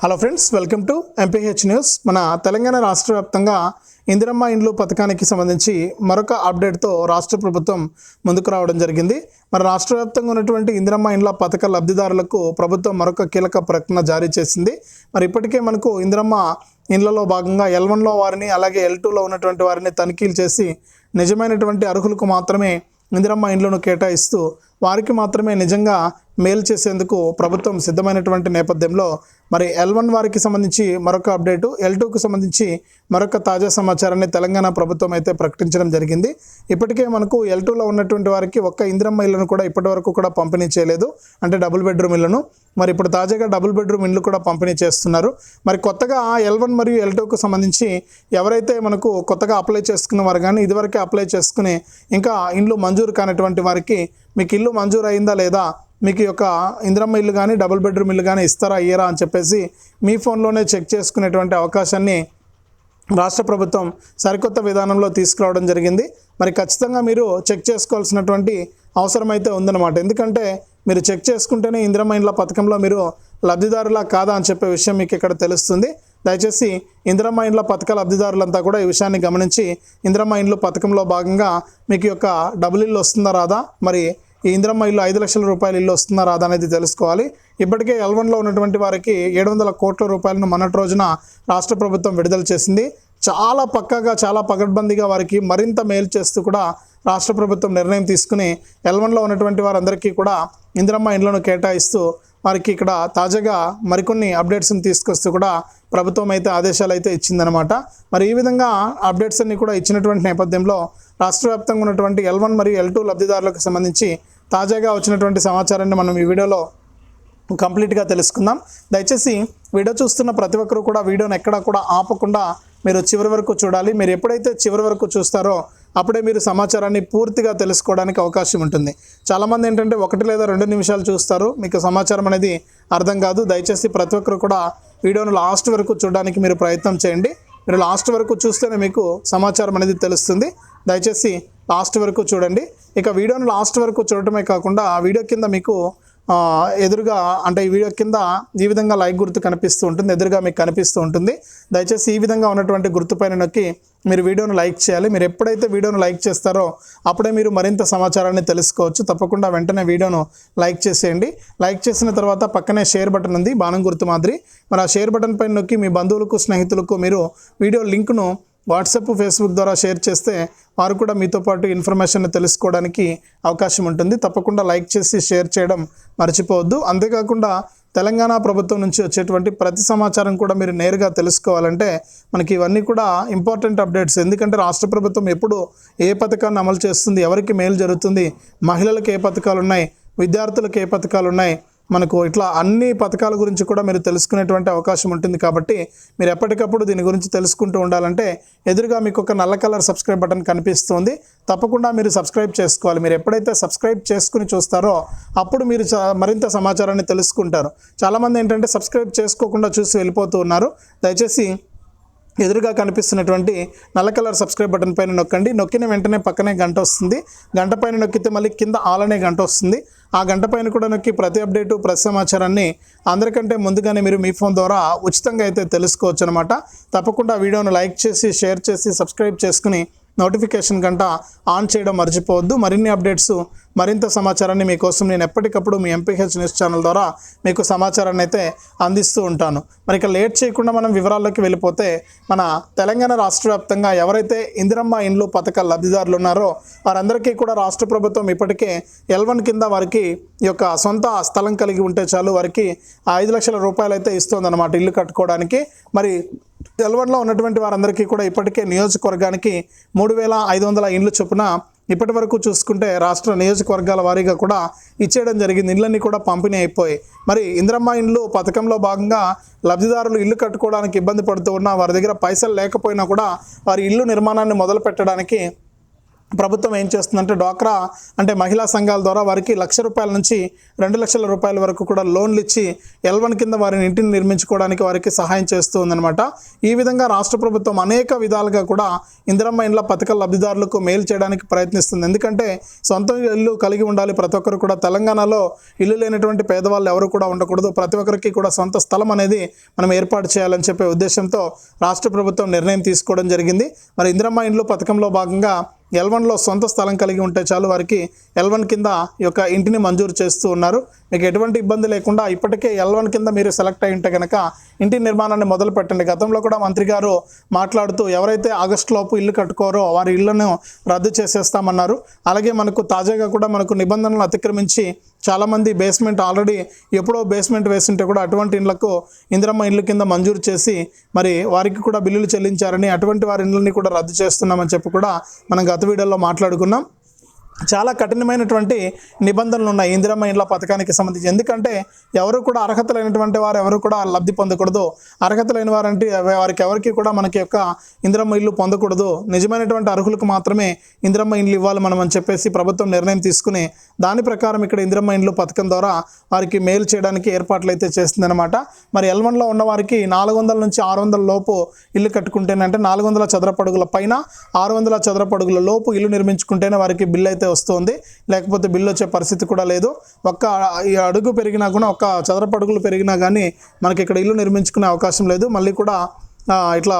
Hello friends welcome to MPH news మన తెలంగాణ రాష్ట్ర వ్యాప్తంగా ఇందిరమ్మ ఇండ్లు పథకానికి సంబంధించి మరొక అప్డేట్తో రాష్ట్ర ప్రభుత్వం ముందుకు రావడం జరిగింది. మరి రాష్ట్ర వ్యాప్తంగా ఉన్నటువంటి ఇందిరమ్మ ఇండ్ల పథక లబ్ధిదారులకు ప్రభుత్వం మరొక కీలక ప్రకటన జారీ చేసింది. మరి ఇప్పటికే మనకు ఇందిరమ్మ ఇండ్లలో భాగంగా ఎల్ వన్లో వారిని అలాగే ఎల్ టూలో ఉన్నటువంటి వారిని తనిఖీలు చేసి నిజమైనటువంటి అర్హులకు మాత్రమే ఇందిరమ్మ ఇండ్లను కేటాయిస్తూ వారికి మాత్రమే నిజంగా మేలు చేసేందుకు ప్రభుత్వం సిద్ధమైనటువంటి నేపథ్యంలో మరి ఎల్ వన్ వారికి సంబంధించి మరొక అప్డేటు ఎల్ టూకు సంబంధించి మరొక తాజా సమాచారాన్ని తెలంగాణ ప్రభుత్వం అయితే ప్రకటించడం జరిగింది. ఇప్పటికే మనకు ఎల్ టూలో ఉన్నటువంటి వారికి ఒక్క ఇందిరమ్మ ఇళ్ళను కూడా ఇప్పటివరకు కూడా పంపిణీ చేయలేదు. అంటే డబుల్ బెడ్రూమ్ ఇళ్ళను. మరి ఇప్పుడు తాజాగా డబుల్ బెడ్రూమ్ ఇండ్లు కూడా పంపిణీ చేస్తున్నారు. మరి కొత్తగా ఎల్ వన్ మరియు ఎల్ టూకు సంబంధించి ఎవరైతే మనకు కొత్తగా అప్లై చేసుకున్న వారు కానీ ఇదివరకే అప్లై చేసుకుని ఇంకా ఇండ్లు మంజూరు కానటువంటి వారికి మీకు ఇల్లు మంజూరు అయిందా లేదా మీకు యొక్క ఇందిరమ్మ ఇల్లు కానీ డబుల్ బెడ్రూమ్ ఇల్లు కానీ ఇస్తారా ఇయ్యరా అని చెప్పేసి మీ ఫోన్లోనే చెక్ చేసుకునేటువంటి అవకాశాన్ని రాష్ట్ర ప్రభుత్వం సరికొత్త విధానంలో తీసుకురావడం జరిగింది. మరి ఖచ్చితంగా మీరు చెక్ చేసుకోవాల్సినటువంటి అవసరం అయితే ఉందన్నమాట. ఎందుకంటే మీరు చెక్ చేసుకుంటేనే ఇందిరమ్మ ఇండ్ల పథకంలో మీరు లబ్ధిదారులా కాదా అని చెప్పే విషయం మీకు ఇక్కడ తెలుస్తుంది. దయచేసి ఇందిరమ్మ ఇండ్ల పథక లబ్ధిదారులంతా కూడా ఈ విషయాన్ని గమనించి ఇందిరమ్మ ఇండ్లు పథకంలో భాగంగా మీకు యొక్క డబుల్ ఇల్లు వస్తుందా రాదా? మరి ఈ ఇందిరమ్మ ఇల్లు ఐదు లక్షల రూపాయల ఇల్లు వస్తుందా రాదా అనేది తెలుసుకోవాలి. ఇప్పటికే ఎల్వన్లో ఉన్నటువంటి వారికి ఏడు వందల కోట్ల రూపాయలను మొన్నటి రోజున రాష్ట్ర ప్రభుత్వం విడుదల చేసింది. చాలా పక్కాగా చాలా పకడ్బందీగా వారికి మరింత మేలు చేస్తూ కూడా రాష్ట్ర ప్రభుత్వం నిర్ణయం తీసుకుని ఎల్వన్లో ఉన్నటువంటి వారందరికీ కూడా ఇందిరమ్మ ఇండ్లను కేటాయిస్తూ వారికి ఇక్కడ తాజాగా మరికొన్ని అప్డేట్స్ని తీసుకొస్తూ కూడా ప్రభుత్వం అయితే ఆదేశాలు అయితే ఇచ్చిందనమాట మరి ఈ విధంగా అప్డేట్స్ అన్ని కూడా ఇచ్చినటువంటి నేపథ్యంలో రాష్ట్ర వ్యాప్తంగా ఉన్నటువంటి ఎల్ వన్ మరియు ఎల్ టూ లబ్ధిదారులకు సంబంధించి తాజాగా వచ్చినటువంటి సమాచారాన్ని మనం ఈ వీడియోలో కంప్లీట్గా తెలుసుకుందాం. దయచేసి వీడియో చూస్తున్న ప్రతి ఒక్కరు కూడా వీడియోని ఎక్కడా కూడా ఆపకుండా మీరు చివరి వరకు చూడాలి. మీరు ఎప్పుడైతే చివరి వరకు చూస్తారో అప్పుడే మీరు సమాచారాన్ని పూర్తిగా తెలుసుకోవడానికి అవకాశం ఉంటుంది. చాలామంది ఏంటంటే ఒకటి లేదా రెండు నిమిషాలు చూస్తారు. మీకు సమాచారం అనేది అర్థం కాదు. దయచేసి ప్రతి ఒక్కరు కూడా వీడియోను లాస్ట్ వరకు చూడడానికి మీరు ప్రయత్నం చేయండి. మీరు లాస్ట్ వరకు చూస్తేనే మీకు సమాచారం అనేది తెలుస్తుంది. దయచేసి లాస్ట్ వరకు చూడండి. ఇక వీడియోను లాస్ట్ వరకు చూడటమే కాకుండా ఆ వీడియో కింద మీకు ఎదురుగా అంటే ఈ వీడియో కింద ఈ విధంగా లైక్ గుర్తు కనిపిస్తూ ఉంటుంది ఎదురుగా మీకు కనిపిస్తూ ఉంటుంది. దయచేసి ఈ విధంగా ఉన్నటువంటి గుర్తుపైన నొక్కి మీరు వీడియోను లైక్ చేయాలి. మీరు ఎప్పుడైతే వీడియోను లైక్ చేస్తారో అప్పుడే మీరు మరింత సమాచారాన్ని తెలుసుకోవచ్చు. తప్పకుండా వెంటనే వీడియోను లైక్ చేసేయండి. లైక్ చేసిన తర్వాత పక్కనే షేర్ బటన్ ఉంది బాణం గుర్తు మాదిరి. మరి ఆ షేర్ బటన్ పైన నొక్కి మీ బంధువులకు స్నేహితులకు మీరు వీడియో లింక్ను వాట్సాప్ ఫేస్బుక్ ద్వారా షేర్ చేస్తే వారు కూడా మీతో పాటు ఇన్ఫర్మేషన్ తెలుసుకోవడానికి అవకాశం ఉంటుంది. తప్పకుండా లైక్ చేసి షేర్ చేయడం మర్చిపోవద్దు. అంతేకాకుండా తెలంగాణ ప్రభుత్వం నుంచి వచ్చేటువంటి ప్రతి సమాచారం కూడా మీరు నేరుగా తెలుసుకోవాలంటే మనకి ఇవన్నీ కూడా ఇంపార్టెంట్ అప్డేట్స్. ఎందుకంటే రాష్ట్ర ప్రభుత్వం ఎప్పుడు ఏ పథకాన్ని అమలు చేస్తుంది ఎవరికి మేలు జరుగుతుంది మహిళలకు ఏ పథకాలు ఉన్నాయి విద్యార్థులకు ఏ పథకాలు ఉన్నాయి మనకు ఇట్లా అన్ని పథకాల గురించి కూడా మీరు తెలుసుకునేటువంటి అవకాశం ఉంటుంది కాబట్టి మీరు ఎప్పటికప్పుడు దీని గురించి తెలుసుకుంటూ ఉండాలంటే ఎదురుగా మీకు ఒక నల్ల కలర్ సబ్స్క్రైబ్ బటన్ కనిపిస్తుంది. తప్పకుండా మీరు సబ్స్క్రైబ్ చేసుకోవాలి. మీరు ఎప్పుడైతే సబ్స్క్రైబ్ చేసుకుని చూస్తారో అప్పుడు మీరు చ- మరింత సమాచారాన్ని తెలుసుకుంటారు. చాలామంది ఏంటంటే సబ్స్క్రైబ్ చేసుకోకుండా చూసి వెళ్ళిపోతూ ఉన్నారు. దయచేసి ఎదురుగా కనిపిస్తున్నటువంటి నల్ల కలర్ సబ్స్క్రైబ్ బటన్ పైన నొక్కండి. నొక్కిన వెంటనే పక్కనే గంట వస్తుంది. గంట పైన నొక్కితే మళ్ళీ కింద ఆల్ అనే గంట వస్తుంది. ఆ గంట పైన కూడా నొక్కి ప్రతి అప్డేటు ప్రతి సమాచారాన్ని అందరికంటే ముందుగానే మీరు మీ ఫోన్ ద్వారా ఉచితంగా అయితే తెలుసుకోవచ్చు అనమాట తప్పకుండా వీడియోను లైక్ చేసి షేర్ చేసి సబ్స్క్రైబ్ చేసుకుని నోటిఫికేషన్ గంట ఆన్ చేయడం మర్చిపోవద్దు. మరిన్ని అప్డేట్స్ మరింత సమాచారాన్ని మీకోసం నేను ఎప్పటికప్పుడు మీ ఎంపీహెచ్ న్యూస్ ఛానల్ ద్వారా మీకు సమాచారాన్ని అయితే అందిస్తూ ఉంటాను. మరి ఇక లేట్ చేయకుండా మనం వివరాల్లోకి వెళ్ళిపోతే మన తెలంగాణ రాష్ట్ర వ్యాప్తంగా ఎవరైతే ఇందిరమ్మ ఇండ్లు పథక లబ్ధిదారులు ఉన్నారో వారందరికీ కూడా రాష్ట్ర ప్రభుత్వం ఇప్పటికే ఎల్వన్ కింద వారికి ఈ యొక్క సొంత స్థలం కలిగి ఉంటే చాలు వారికి ఐదు లక్షల రూపాయలు అయితే ఇస్తుందన్నమాట ఇల్లు కట్టుకోవడానికి. మరి ఎల్వన్లో ఉన్నటువంటి వారందరికీ కూడా ఇప్పటికే నియోజకవర్గానికి మూడు వేల ఐదు వందల ఇండ్లు చొప్పున ఇప్పటి వరకు చూసుకుంటే రాష్ట్ర నియోజకవర్గాల వారీగా కూడా ఇచ్చేయడం జరిగింది. ఇళ్ళన్నీ కూడా పంపిణీ అయిపోయాయి. మరి ఇంద్రమ్మ ఇండ్లు పథకంలో భాగంగా లబ్ధిదారులు ఇల్లు కట్టుకోవడానికి ఇబ్బంది పడుతూ ఉన్నా వారి దగ్గర పైసలు లేకపోయినా కూడా వారి ఇల్లు నిర్మాణాన్ని మొదలు పెట్టడానికి ప్రభుత్వం ఏం చేస్తుందంటే డ్వాక్రా అంటే మహిళా సంఘాల ద్వారా వారికి లక్ష రూపాయల నుంచి రెండు లక్షల రూపాయల వరకు కూడా లోన్లు ఇచ్చి ఎల్ వన్ కింద వారిని ఇంటిని నిర్మించుకోవడానికి వారికి సహాయం చేస్తూ ఉందన్నమాట. ఈ విధంగా రాష్ట్ర ప్రభుత్వం అనేక విధాలుగా కూడా ఇందిరమ్మ ఇండ్ల పథక లబ్ధిదారులకు మేలు చేయడానికి ప్రయత్నిస్తుంది. ఎందుకంటే సొంత ఇల్లు కలిగి ఉండాలి ప్రతి ఒక్కరు కూడా. తెలంగాణలో ఇల్లు లేనటువంటి పేదవాళ్ళు ఎవరు కూడా ఉండకూడదు. ప్రతి ఒక్కరికి కూడా సొంత స్థలం అనేది మనం ఏర్పాటు చేయాలని చెప్పే ఉద్దేశంతో రాష్ట్ర ప్రభుత్వం నిర్ణయం తీసుకోవడం జరిగింది. మరి ఇందిరమ్మ ఇండ్లు పథకంలో భాగంగా ఎల్వన్లో సొంత స్థలం కలిగి ఉంటే చాలు వారికి ఎల్ వన్ కింద ఈ యొక్క ఇంటిని మంజూరు చేస్తూ ఉన్నారు. మీకు ఎటువంటి ఇబ్బంది లేకుండా ఇప్పటికే ఎల్ వన్ కింద మీరు సెలెక్ట్ అయి ఉంటే కనుక ఇంటి నిర్మాణాన్ని మొదలు పెట్టండి. గతంలో కూడా మంత్రి గారు మాట్లాడుతూ ఎవరైతే ఆగస్ట్ లోపు ఇల్లు కట్టుకోరో వారి ఇళ్ళను రద్దు చేసేస్తామన్నారు. అలాగే మనకు తాజాగా కూడా మనకు నిబంధనలు అతిక్రమించి చాలామంది బేస్మెంట్ ఆల్రెడీ ఎప్పుడో బేస్మెంట్ వేసింటే కూడా అటువంటి ఇండ్లకు ఇందిరమ్మ ఇల్లు కింద మంజూరు చేసి మరి వారికి కూడా బిల్లులు చెల్లించారని అటువంటి వారి ఇండ్లని కూడా రద్దు చేస్తున్నామని చెప్పి కూడా మనం గత వీడియోలో మాట్లాడుకున్నాం. చాలా కఠినమైనటువంటి నిబంధనలు ఉన్నాయి ఇందిరమ్మ ఇండ్ల పథకానికి సంబంధించి. ఎందుకంటే ఎవరు కూడా అర్హత లేనటువంటి వారు ఎవరు కూడా లబ్ధి పొందకూడదు. అర్హత లేని వారంటే వారికి ఎవరికి కూడా మనకి యొక్క ఇందిరమ్మ ఇల్లు పొందకూడదు. నిజమైనటువంటి అర్హులకు మాత్రమే ఇందిరమ్మ ఇండ్లు ఇవ్వాలి మనం అని చెప్పేసి ప్రభుత్వం నిర్ణయం తీసుకుని దాని ప్రకారం ఇక్కడ ఇందిరమ్మ ఇండ్లు పథకం ద్వారా వారికి మేలు చేయడానికి ఏర్పాట్లు అయితే చేస్తుందన్నమాట. మరి ఎల్వన్లో ఉన్న వారికి నాలుగు వందల నుంచి ఆరు వందల లోపు ఇల్లు కట్టుకుంటేనంటే నాలుగు వందల చదరపడుగుల పైన ఆరు వందల చదరపడుగుల లోపు ఇల్లు నిర్మించుకుంటేనే వారికి బిల్లు అయితే వస్తుంది. లేకపోతే బిల్లు వచ్చే పరిస్థితి కూడా లేదు. ఒక్క ఈ అడుగు పెరిగినా కూడా ఒక్క చదరపు అడుగులు పెరిగినా కానీ మనకి ఇక్కడ ఇల్లు నిర్మించుకునే అవకాశం లేదు. మళ్ళీ కూడా ఇట్లా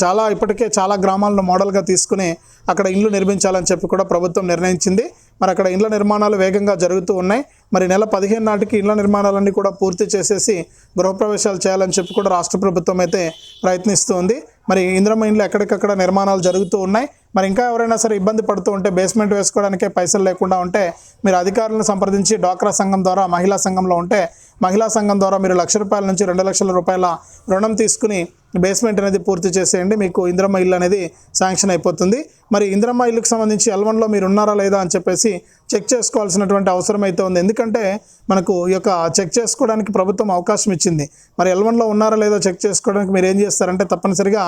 చాలా ఇప్పటికే చాలా గ్రామాలను మోడల్గా తీసుకుని అక్కడ ఇండ్లు నిర్మించాలని చెప్పి కూడా ప్రభుత్వం నిర్ణయించింది. మరి అక్కడ ఇండ్ల నిర్మాణాలు వేగంగా జరుగుతూ ఉన్నాయి. మరి నెల పదిహేను నాటికి ఇండ్ల నిర్మాణాలన్నీ కూడా పూర్తి చేసేసి గృహప్రవేశాలు చేయాలని చెప్పి కూడా రాష్ట్ర ప్రభుత్వం అయితే ప్రయత్నిస్తుంది. మరి ఇంద్రమ్మ ఇండ్లు ఎక్కడికక్కడ నిర్మాణాలు జరుగుతూ ఉన్నాయి. మరి ఇంకా ఎవరైనా సరే ఇబ్బంది పడుతూ ఉంటే బేస్మెంట్ వేసుకోవడానికే పైసలు లేకుండా ఉంటే మీరు అధికారులను సంప్రదించి డ్వాక్రా సంఘం ద్వారా మహిళా సంఘంలో ఉంటే మహిళా సంఘం ద్వారా మీరు లక్ష రూపాయల నుంచి రెండు లక్షల రూపాయల రుణం తీసుకుని బేస్మెంట్ అనేది పూర్తి చేసేయండి. మీకు ఇంద్రమ్మ ఇల్లు అనేది శాంక్షన్ అయిపోతుంది. మరి ఇంద్రమ్మ ఇల్లుకి సంబంధించి ఎల్వన్లో మీరు ఉన్నారా లేదా అని చెప్పేసి చెక్ చేసుకోవాల్సినటువంటి అవసరం అయితే ఉంది. ఎందుకంటే మనకు ఈ యొక్క చెక్ చేసుకోవడానికి ప్రభుత్వం అవకాశం ఇచ్చింది. మరి ఎల్వన్లో ఉన్నారా లేదా చెక్ చేసుకోవడానికి మీరు ఏం చేస్తారంటే తప్పనిసరిగా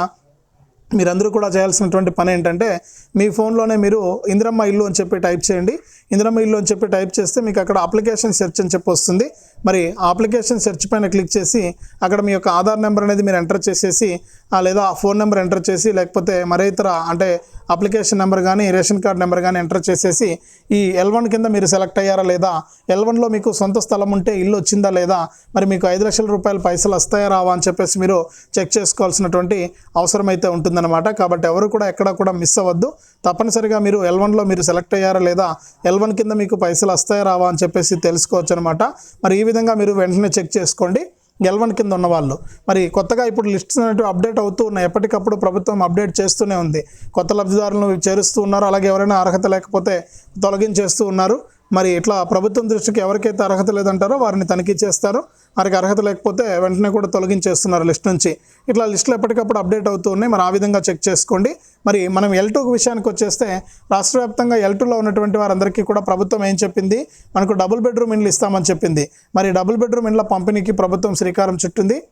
మీరందరూ కూడా చేయాల్సినటువంటి పని ఏంటంటే మీ ఫోన్లోనే మీరు ఇందిరమ్మ ఇల్లు అని చెప్పి టైప్ చేయండి. ఇందిరమ్మ ఇల్లు అని చెప్పి టైప్ చేస్తే మీకు అక్కడ అప్లికేషన్ సెర్చ్ అని చెప్పి వస్తుంది. మరి ఆ అప్లికేషన్ సెర్చ్ పైన క్లిక్ చేసి అక్కడ మీ యొక్క ఆధార్ నెంబర్ అనేది మీరు ఎంటర్ చేసేసి లేదా ఆ ఫోన్ నెంబర్ ఎంటర్ చేసి లేకపోతే మరే ఇతర అంటే అప్లికేషన్ నెంబర్ కానీ రేషన్ కార్డ్ నెంబర్ కానీ ఎంటర్ చేసేసి ఈ ఎల్ వన్ కింద మీరు సెలెక్ట్ అయ్యారా లేదా ఎల్ వన్లో మీకు సొంత స్థలం ఉంటే ఇల్లు వచ్చిందా లేదా మరి మీకు ఐదు లక్షల రూపాయల పైసలు వస్తాయా రావా అని చెప్పేసి మీరు చెక్ చేసుకోవాల్సినటువంటి అవసరం అయితే ఉంటుంది. ఉంటుందన్నమాట. కాబట్టి ఎవరు కూడా ఎక్కడ కూడా మిస్ అవ్వద్దు. తప్పనిసరిగా మీరు ఎల్ వన్లో మీరు సెలెక్ట్ అయ్యారా లేదా ఎల్ వన్ కింద మీకు పైసలు వస్తాయా రావా అని చెప్పేసి తెలుసుకోవచ్చు అనమాట మరి ఈ విధంగా మీరు వెంటనే చెక్ చేసుకోండి. ఎల్ వన్ కింద ఉన్న వాళ్ళు. మరి కొత్తగా ఇప్పుడు లిస్ట్స్ అనేటివి అప్డేట్ అవుతూ ఉన్నాయి. ఎప్పటికప్పుడు ప్రభుత్వం అప్డేట్ చేస్తూనే ఉంది. కొత్త లబ్ధిదారులను చేరుస్తూ ఉన్నారు. అలాగే ఎవరైనా అర్హత లేకపోతే తొలగించేస్తూ ఉన్నారు. మరి ఇట్లా ప్రభుత్వం దృష్టికి ఎవరికైతే అర్హత లేదంటారో వారిని తనిఖీ చేస్తారు. వారికి అర్హత లేకపోతే వెంటనే కూడా తొలగించేస్తున్నారు లిస్ట్ నుంచి. ఇట్లా లిస్టులు ఎప్పటికప్పుడు అప్డేట్ అవుతూ ఉన్నాయి. మరి ఆ విధంగా చెక్ చేసుకోండి. మరి మనం ఎల్ టూ విషయానికి వచ్చేస్తే రాష్ట్ర వ్యాప్తంగా ఎల్ టూలో ఉన్నటువంటి వారందరికీ కూడా ప్రభుత్వం ఏం చెప్పింది? మనకు డబుల్ బెడ్రూమ్ ఇండ్లు ఇస్తామని చెప్పింది. మరి డబుల్ బెడ్రూమ్ ఇండ్ల పంపిణీకి ప్రభుత్వం శ్రీకారం చుట్టింది.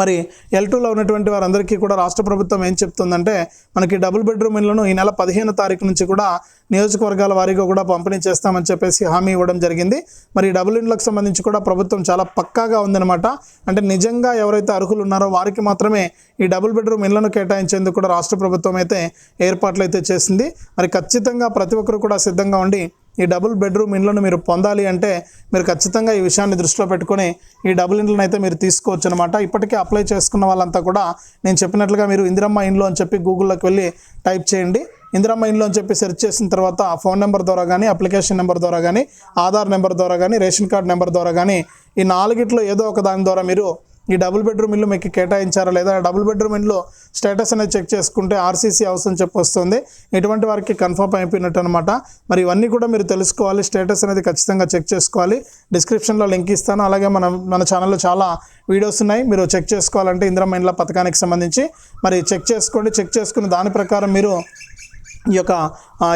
మరి ఎల్ టూలో ఉన్నటువంటి వారందరికీ కూడా రాష్ట్ర ప్రభుత్వం ఏం చెప్తుందంటే మనకి డబుల్ బెడ్రూమ్ ఇళ్ళను ఈ నెల పదిహేను తారీఖు నుంచి కూడా నియోజకవర్గాల వారీగా కూడా పంపిణీ చేస్తామని చెప్పేసి హామీ ఇవ్వడం జరిగింది. మరి ఈ డబుల్ ఇండ్లకు సంబంధించి కూడా ప్రభుత్వం చాలా పక్కాగా ఉందన్నమాట. అంటే నిజంగా ఎవరైతే అర్హులు ఉన్నారో వారికి మాత్రమే ఈ డబుల్ బెడ్రూమ్ ఇళ్ళను కేటాయించేందుకు కూడా రాష్ట్ర ప్రభుత్వం అయితే ఏర్పాట్లు అయితే చేసింది. మరి ఖచ్చితంగా ప్రతి ఒక్కరు కూడా సిద్ధంగా ఉండి ఈ డబుల్ బెడ్రూమ్ ఇండ్లను మీరు పొందాలి అంటే మీరు ఖచ్చితంగా ఈ విషయాన్ని దృష్టిలో పెట్టుకొని ఈ డబుల్ ఇండ్లను అయితే మీరు తీసుకోవచ్చు అనమాట ఇప్పటికే అప్లై చేసుకున్న వాళ్ళంతా కూడా నేను చెప్పినట్లుగా మీరు ఇందిరమ్మ ఇండ్లు అని చెప్పి గూగుల్లోకి వెళ్ళి టైప్ చేయండి. ఇందిరమ్మ ఇండ్లు అని చెప్పి సెర్చ్ చేసిన తర్వాత ఫోన్ నెంబర్ ద్వారా కానీ అప్లికేషన్ నెంబర్ ద్వారా కానీ ఆధార్ నెంబర్ ద్వారా కానీ రేషన్ కార్డ్ నెంబర్ ద్వారా కానీ ఈ నాలుగిట్లో ఏదో ఒక దాని ద్వారా మీరు ఈ డబుల్ బెడ్రూమ్ ఇల్లు మీకు కేటాయించారా లేదా? డబుల్ బెడ్రూమ్ ఇల్లు స్టేటస్ అనేది చెక్ చేసుకుంటే ఆర్సీసీ హౌస్ అని చెప్పి వస్తుంది. ఇటువంటి వారికి కన్ఫర్మ్ అయిపోయినట్టు అనమాట మరి ఇవన్నీ కూడా మీరు తెలుసుకోవాలి. స్టేటస్ అనేది ఖచ్చితంగా చెక్ చేసుకోవాలి. డిస్క్రిప్షన్లో లింక్ ఇస్తాను. అలాగే మన మన ఛానల్లో చాలా వీడియోస్ ఉన్నాయి. మీరు చెక్ చేసుకోవాలంటే ఇందిరమ్మ ఇండ్ల పథకానికి సంబంధించి. మరి చెక్ చేసుకోండి. చెక్ చేసుకుని దాని ప్రకారం మీరు ఈ యొక్క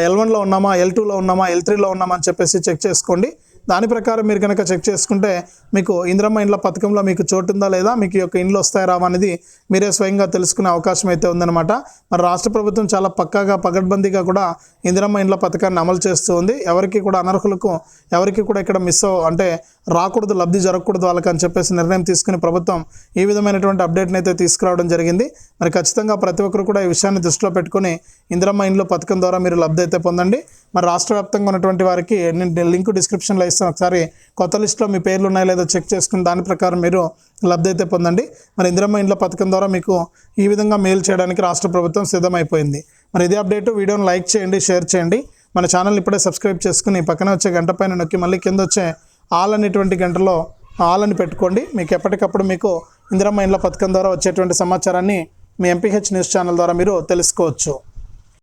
ఎల్ వన్లో ఉన్నామా ఎల్ టూలో ఉన్నామా ఎల్ త్రీలో ఉన్నామా అని చెప్పేసి చెక్ చేసుకోండి. దాని ప్రకారం మీరు కనుక చెక్ చేసుకుంటే మీకు ఇంద్రమ్మ ఇండ్ల పథకంలో మీకు చోటు ఉందా లేదా మీకు యొక్క ఇండ్లు వస్తాయా రావా అనేది మీరే స్వయంగా తెలుసుకునే అవకాశం అయితే ఉందన్నమాట. మరి రాష్ట్ర ప్రభుత్వం చాలా పక్కాగా పగడ్బందీగా కూడా ఇందిరమ్మ ఇండ్ల పథకాన్ని అమలు చేస్తూ ఉంది. ఎవరికి కూడా అనర్హులకు ఎవరికి కూడా ఇక్కడ మిస్ అవ్వ అంటే రాకూడదు లబ్ధి జరగకూడదు వాళ్ళకి అని చెప్పేసి నిర్ణయం తీసుకుని ప్రభుత్వం ఈ విధమైనటువంటి అప్డేట్ని అయితే తీసుకురావడం జరిగింది. మరి ఖచ్చితంగా ప్రతి ఒక్కరు కూడా ఈ విషయాన్ని దృష్టిలో పెట్టుకొని ఇందిరమ్మ ఇండ్లు పథకం ద్వారా మీరు లబ్ధి అయితే పొందండి. మరి రాష్ట్ర వ్యాప్తంగా ఉన్నటువంటి వారికి లింక్ డిస్క్రిప్షన్లో చేస్తాను. ఒకసారి కొత్త లిస్ట్లో మీ పేర్లు ఉన్నాయో లేదో చెక్ చేసుకుని దాని ప్రకారం మీరు లబ్ధి అయితే పొందండి. మరి ఇందిరమ్మ ఇండ్ల పథకం ద్వారా మీకు ఈ విధంగా మెయిల్ చేయడానికి రాష్ట్ర ప్రభుత్వం సిద్ధమైపోయింది. మరి ఇదే అప్డేట్. వీడియోని లైక్ చేయండి షేర్ చేయండి. మన ఛానల్ ఇప్పుడే సబ్స్క్రైబ్ చేసుకుని పక్కన వచ్చే గంట పైన నొక్కి మళ్ళీ కింద వచ్చే ఆల్ అనేటువంటి గంటలో ఆల్ అని పెట్టుకోండి. మీకు ఎప్పటికప్పుడు మీకు ఇందిరమ్మ ఇండ్ల పథకం ద్వారా వచ్చేటువంటి సమాచారాన్ని మీ ఎంపీహెచ్ న్యూస్ ఛానల్ ద్వారా మీరు తెలుసుకోవచ్చు.